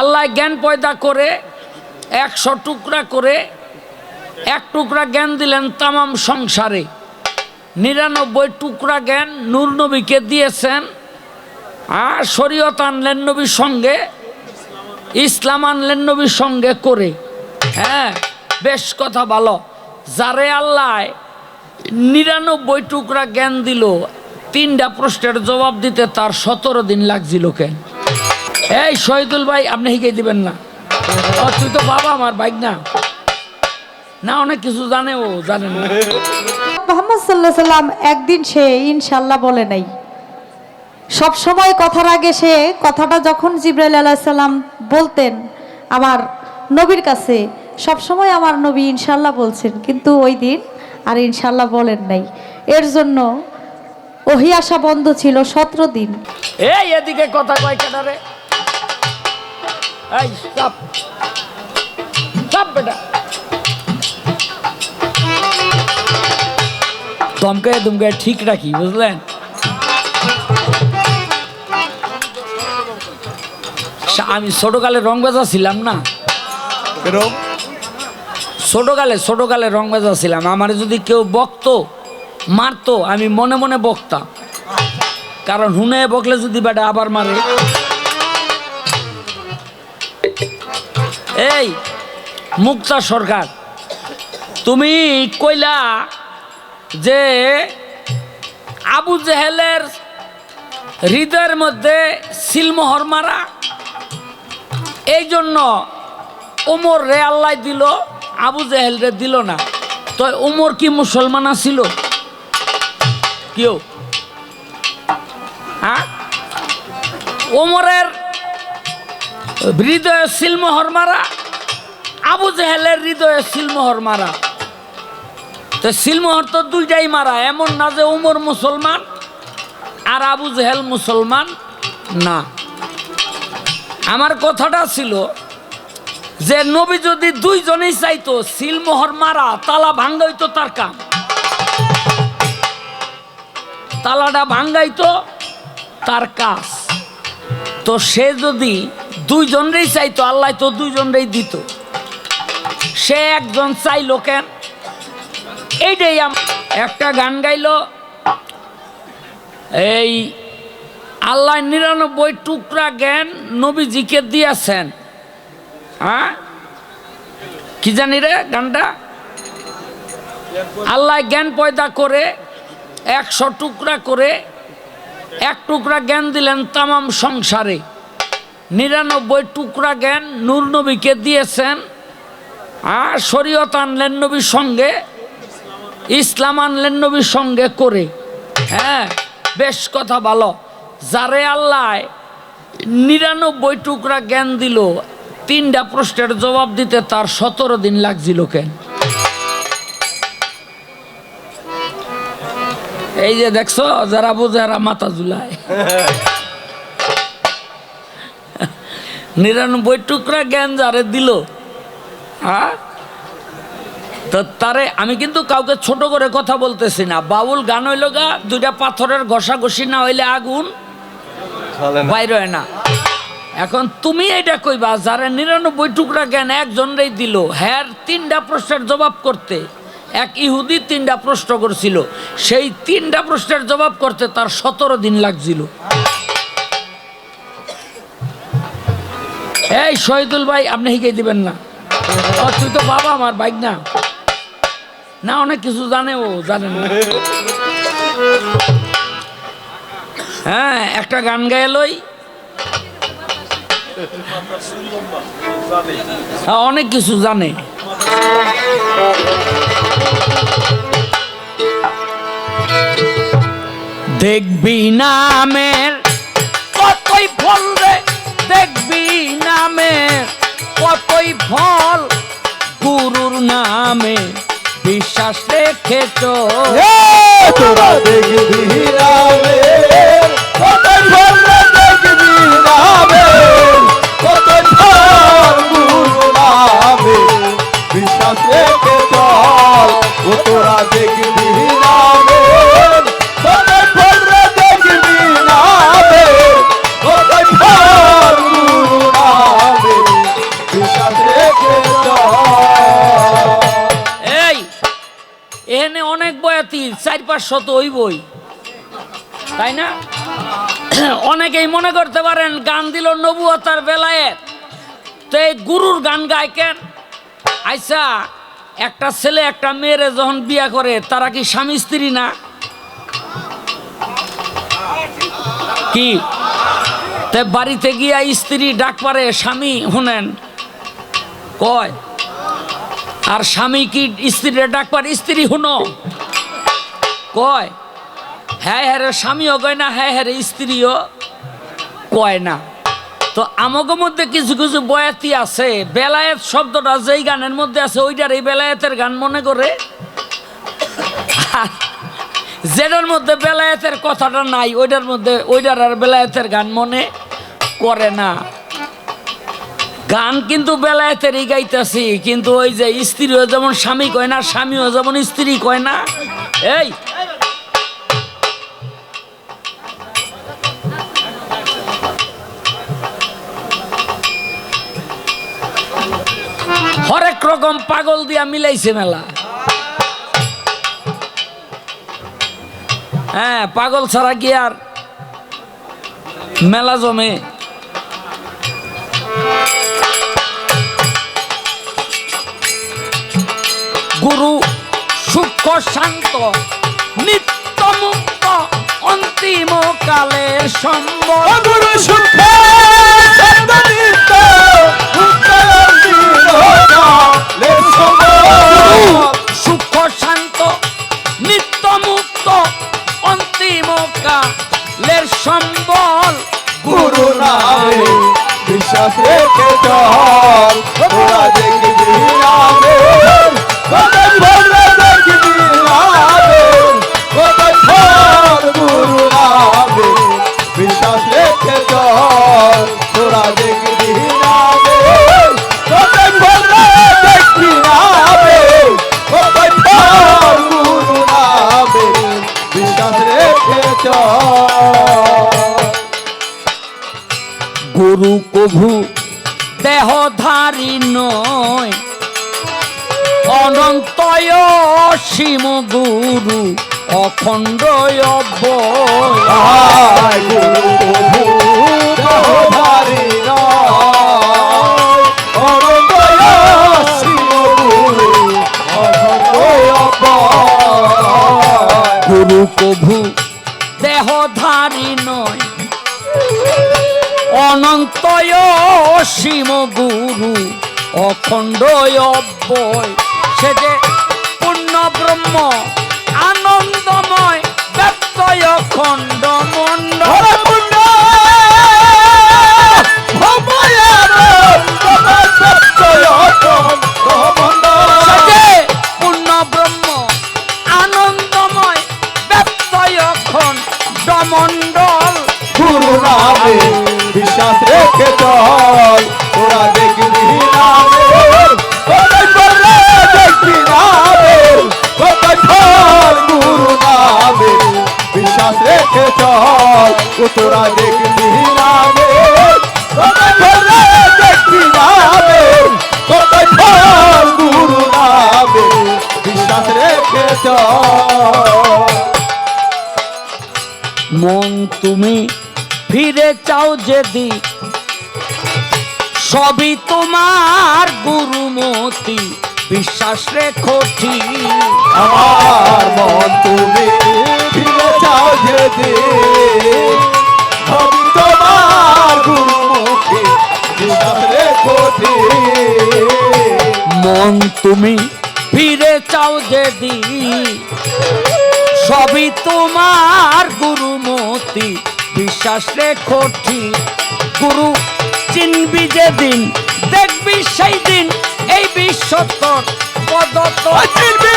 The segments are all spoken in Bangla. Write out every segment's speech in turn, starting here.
আল্লাহ জ্ঞান পয়দা করে একশো টুকরা করে এক টুকরা জ্ঞান দিলেন তামাম সংসারে। নিরানব্বই টুকরা জ্ঞান নূর নবীকে দিয়েছেন। আর শরীয়ত আনলেন নবীর সঙ্গে, ইসলাম আনলেন নবীর সঙ্গে করে। হ্যাঁ বেশ কথা ভালো। যারে আল্লাহ নিরানব্বই টুকরা জ্ঞান দিল, তিনটা প্রশ্নের জবাব দিতে তার সতেরো দিন লাগছিল কেন? এই শহীদুল ভাই আপনি হিকে দিবেন না। ও, তুই তো বাবা আমার বাইক না। না অনেক কিছু জানে ও জানে না। মোহাম্মদ সাল্লাহ সাল্লাম একদিন সে ইনশাল্লাহ বলে নাই। সব সময় কথার আগে সে কথাটা যখন জিব্রাইল আলাহিসাল্লাম বলতেন আমার নবীর কাছে সব সময় আমার নবী ইনশাল্লাহ বলছেন কিন্তু ওই দিন আর ইনশাল্লাহ বলেন নাই। এর জন্য ওহি আসা বন্ধ ছিল সতেরো দিন। এই এদিকে কথা কয় কেনারে এই চাপ। চাপ বেটা। দমকে দমকে ঠিক রাখি বুঝলেন? আমি ছোটকালে রং বেজা ছিলাম না। ছোটকালে ছোটকালে রং বেজা ছিলাম। আমার যদি কেউ বকতো মারতো আমি মনে মনে বকতাম। কারণ হুনে বকলে যদি বেটা আবার মারে। এই, মুক্তা সরকার, তুমি কইলা যে আবু জেহেলের হৃদয়ের মধ্যে সিলমোহর মারা, এই জন্য ওমর রে আল্লাহ দিল, আবু জেহেল রে দিল না। তো ওমর কি মুসলমান ছিল কেউ হ্যাঁ? ওমরের হৃদয়ে সিলমোহর মারা, আবু জেহেলের হৃদয়ে সিলমোহর মারা। তো সিলমোহর তো দুইটাই মারা, এমন না যে উমর মুসলমান আর আবু জেহেল মুসলমান না। আমার কথাটা ছিল যে নবী যদি দুইজনেই চাইতো সিলমোহর মারা, তালা ভাঙ্গাইতো তার কাম তালাটা ভাঙ্গাইতো তার কাজ। তো সে যদি দুইজনরেই চাইতো, আল্লাহ তো দুইজনরেই দিত। সে একজন চাইলো কেন? এইটাই একটা গান গাইলো, এই আল্লাহ নিরানব্বই টুকরা জ্ঞান নবীজিকে দিয়েছেন। হ্যাঁ? কি জানি রে গানটা? আল্লাহ জ্ঞান পয়দা করে একশো টুকরা করে এক টুকরা জ্ঞান দিলেন তামাম সংসারে। নিরানব্বই টুকরা জ্ঞান নূর নবীকে দিয়েছেন। আর শরীয়ত আনলেন নবীর সঙ্গে, ইসলাম আনলেন নবীর সঙ্গে করে। হ্যাঁ বেশ কথা ভালো। যারে আল্লাহ নিরানব্বই টুকরা জ্ঞান দিল, তিনটা প্রশ্নের জবাব দিতে তার সতেরো দিন লাগছিল কেন? এই যে দেখছ, যারা বোঝে মাথা ঝুলায়। নিরানব্বই টুকরা জ্ঞান যারে দিল হ্যাঁ তো তারে আমি কিন্তু কাউকে ছোট করে কথা বলতেছি না। বাউল গান হইল গা দুইটা পাথরের ঘষাঘষি না হইলে আগুন বাইর হয় না। এখন তুমি এটা কইবা যারা নিরানব্বই টুকরা জ্ঞান একজনরেই দিল হ্যার তিনটা প্রশ্নের জবাব করতে এক ইহুদি তিনটা প্রশ্ন করছিল। সেই তিনটা প্রশ্নের জবাব করতে তার সতেরো দিন লাগছিল। এই শহীদুল ভাই আপনি হিকে দিবেন না। তুই তো বাবা আমার বাইক না। না অনেক কিছু জানে ও জানে না। হ্যাঁ একটা গান গায়ে লই। হ্যাঁ, অনেক কিছু জানে। দেখবি নামের কতই ফল রে নামে কতই ফল গুরুর নামে বিশ্বাস রেখেছ। এ, তোরা দেখবি রামে পাঁচশো তো হইবই। তাই না? অনেকেই মনে করতে পারেন, গান দিল নবুয়তার বেলায়। তো এই গুরুর গান গায় কেন আইসা একটা ছেলে, একটা মেয়েরে যখন বিয়া করে, তারা কি স্বামী, স্ত্রী না? কি? বাড়িতে গিয়া স্ত্রী ডাক পারে, স্বামী, শুনেন। কয়। আর স্বামী কি স্ত্রীরে ডাক পারে, স্ত্রী, শুনো। কয়? হ্যাঁ হ্যাঁ স্বামীও কয় না হ্যাঁ হ্যাঁ স্ত্রীও কয় না। তো আমাকে মধ্যে কিছু কিছু বয়াতি আছে। বেলায়েত শব্দটা যেই গানের মধ্যে আছে, ওইটার এই বেলায়েতের গান মনে করে? যেটার মধ্যে বেলায়েতের কথাটা নাই, ওইটার মধ্যে, ওইটার আর বেলায়েতের গান মনে করে না। গান কিন্তু বেলায়েতেরই গাইতেছি, কিন্তু ওই যে স্ত্রীও যেমন স্বামী কয় না, স্বামীও যেমন স্ত্রী কয় না। এই হরেক রকম পাগল দিয়া মিলাইছে মেলা। হ্যাঁ পাগল ছাড়া কি আর মেলা জমে? গুরু সূক্ষ্ম শান্ত নিত্য মুক্ত অন্তিম কালের সম্বল গুরু সুখ সীম গুরু অখণ্ড অব্যয়। সে যে পূর্ণ ব্রহ্ম আনন্দময় ব্যক্ত খণ্ড চল মন তুমি ফিরে চাও যেদি সবই তোমার গুরুমতি বিশ্বাস রেখো আমার মন তুমি ফিরে যাও যেতে আমি তোমার গুরুমুখে বিশ্বাস রেখো মন তুমি ফিরে চাও যেদি। সবই তোমার গুরুমতি, বিশ্বাস রেখো গুরু চিনবি যেদিন, দেখবি সেই দিন এই বিশ্বতর পদত চিনবি!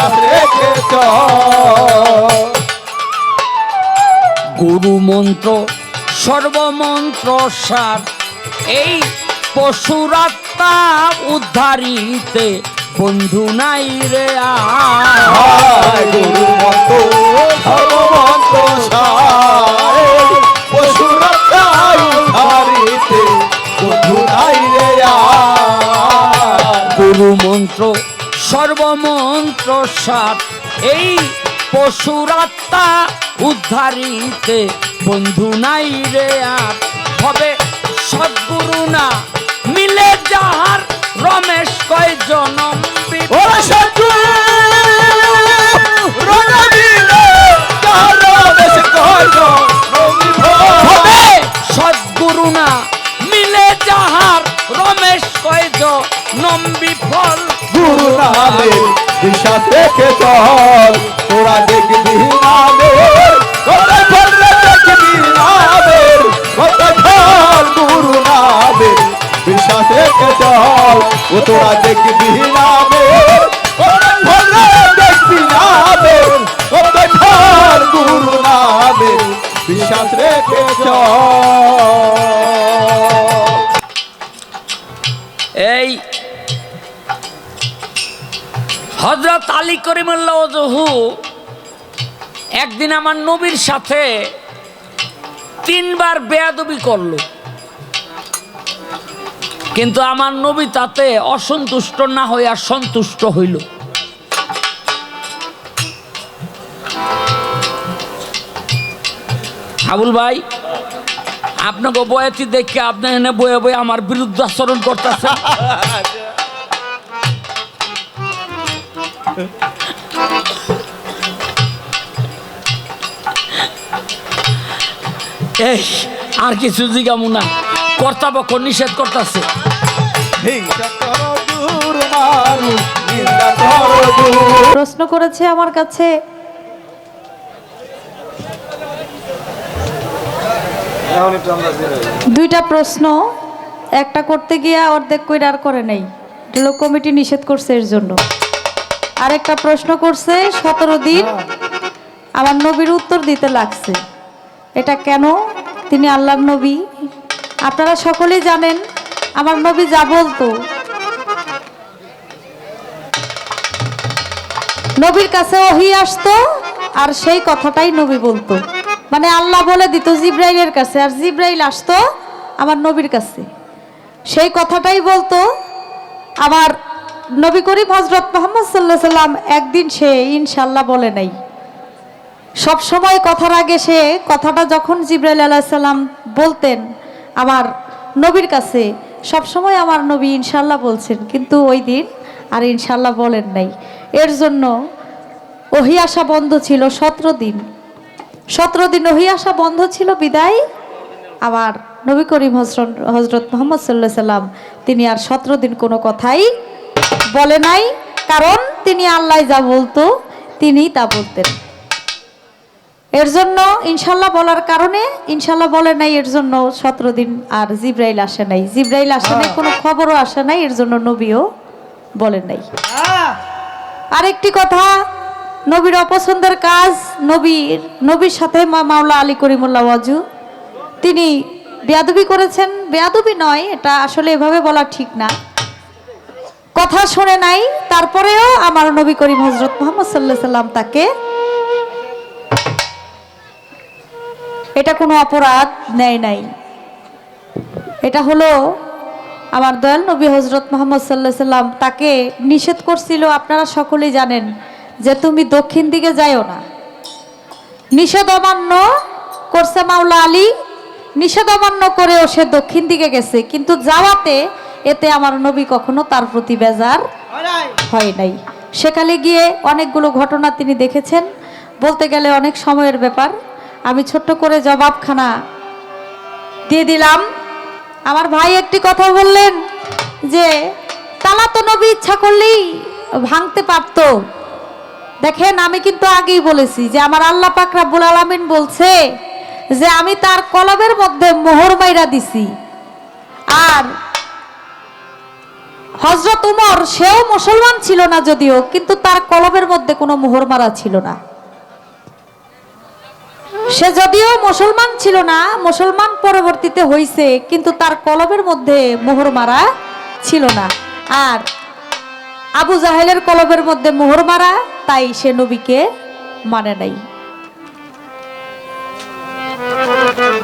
বিশ্বাস গুরু মন্ত্র সর্বমন্ত্র সার। এই পশুরাত্মা উদ্ধারিতে বন্ধু নাই রে গুরু মন্ত্র পশুরাত্মা বন্ধু নাই রে গুরু মন্ত্র সর্বমন্ত্র সাত এই পশুরাত্মা উদ্ধারিতে বন্ধু নাই রে আর। হবে সদ্গুরু না, মিলে যাহার রমেশ কয় জনম বিপ- জনম বিফল। গুরু নামে বিশ্বাস রেখে চল। তোরা দেখবি নামে কত ফল দেখবি নামে কত ফল গুরু নামে বিশ্বাস রেখে চল। ও তোরা দেখবি নামে কত ফল দেখবি নামে কত ফল গুরু নামে বিশ্বাস রেখে চল। হজরত আলী করিমুল্লাহ ওজহু একদিন আমার নবীর সাথে তিনবার বেয়াদবি করল। কিন্তু আমার নবী তাতে অসন্তুষ্ট না হইয়া সন্তুষ্ট হইল। আবুল ভাই, আপনাকে বয়াতি দেখে আপনি এনে বয়ে বয়ে আমার বিরুদ্ধে আচরণ করতেছে এই আর কিছু জিগামু না। কর্তাপক্ষ নিষেধ করতেছে। হিংসা করো দূর মারু নিন্দা করো দূর। প্রশ্ন করেছে আমার কাছে দুইটা প্রশ্ন একটা করতে গিয়া অর্ধেক কইরা আর করে নাই। লোক কমিটি নিষেধ করছে এর জন্য। আরেকটা প্রশ্ন করছে, সতেরো দিন আমার নবীর উত্তর দিতে লাগছে। এটা কেন? তিনি আল্লাহর নবী। আপনারা সকলেই জানেন, আমার নবী যা বলতো। নবীর কাছে ওহি আসতো আর সেই কথাটাই নবী বলতো। মানে আল্লাহ বলে দিত জিব্রাইলের কাছে, আর জিব্রাইল আসতো আমার নবীর কাছে। সেই কথাটাই বলতো, আমার নবী করিম হজরত মোহাম্মদ সাল্লাহ সাল্লাম একদিন সে ইনশাল্লাহ বলে নাই। সব সময় কথার আগে সে কথাটা যখন জিব্রাইল আলাহ সাল্লাম বলতেন, আমার নবীর কাছে, সব সময় আমার নবী ইনশাল্লাহ বলছেন, কিন্তু ওই দিন আর ইনশাল্লাহ বলেন নাই। এর জন্য ওহি আসা বন্ধ ছিল সতেরো দিন। সতেরো দিন ওহি আসা বন্ধ ছিল বিদায়। আবার নবী করিম হজরত হজরত মোহাম্মদ সাল্লাহ সাল্লাম তিনি আর সতেরো দিন কোনো কথাই বলে নাই কারণ তিনি আল্লাহ যা বলতো তিনি তা বলতেন। এর জন্য ইনশাল্লাহ বলার কারণে ইনশাল্লাহ বলে নাই এর জন্য সতেরো দিন আর জিব্রাইল আসে নাই। জিব্রাইল আসে নাই কোনো খবরও আসে নাই এর জন্য নবীও বলেন নাই। আরেকটি কথা নবীর অপছন্দের কাজ নবীর নবীর সাথে মা মাওলা আলী করিমুল্লাহ ওয়াজু তিনি বেয়াদবি করেছেন। বেয়াদবি নয় এটা আসলে এভাবে বলা ঠিক না। কথা শুনে নাই, তারপরেও আমার নবী করিম হজরত মোহাম্মদ সাল্লাহ সাল্লাম তাকে এটা কোনো অপরাধ নেয় নাই। এটা হলো আমার দয়াল নবী হজরত মোহাম্মদ সাল্লাহ সাল্লাম তাকে নিষেধ করছিল, আপনারা সকলেই জানেন যে তুমি দক্ষিণ দিকে যাইও না। নিষেধ অমান্য করছে মাওলা আলী, নিষেধ অমান্য করেও সে দক্ষিণ দিকে গেছে, কিন্তু যাওয়াতে এতে আমার নবী কখনো তার প্রতি বেজার হয় নাই। সেখানে গিয়ে অনেকগুলো ঘটনা তিনি দেখেছেন। বলতে গেলে অনেক সময়ের ব্যাপার। আমি ছোট্ট করে জবাবখানা দিয়ে দিলাম। আমার ভাই একটি কথা বললেন যে তালা তো নবী ইচ্ছা করলেই ভাঙতে পারতো। দেখেন আমি কিন্তু আগেই বলেছি যে আমার আল্লাহ পাক রাব্বুল আলামিন বলছে যে আমি তার কলবের মধ্যে মোহর মাইরা দিছি। আর হজরত উমর, সেও মুসলমান ছিল না যদিও, কিন্তু তার কলবের মধ্যে কোনো মোহর মারা ছিল না। সে যদিও মুসলমান ছিল না, মুসলমান পরবর্তীতে হইছে, কিন্তু তার কলবের মধ্যে মোহর মারা ছিল না। আর আবু জাহেলের কলবের মধ্যে মোহর মারা তাই সে নবীকে মানে নাই।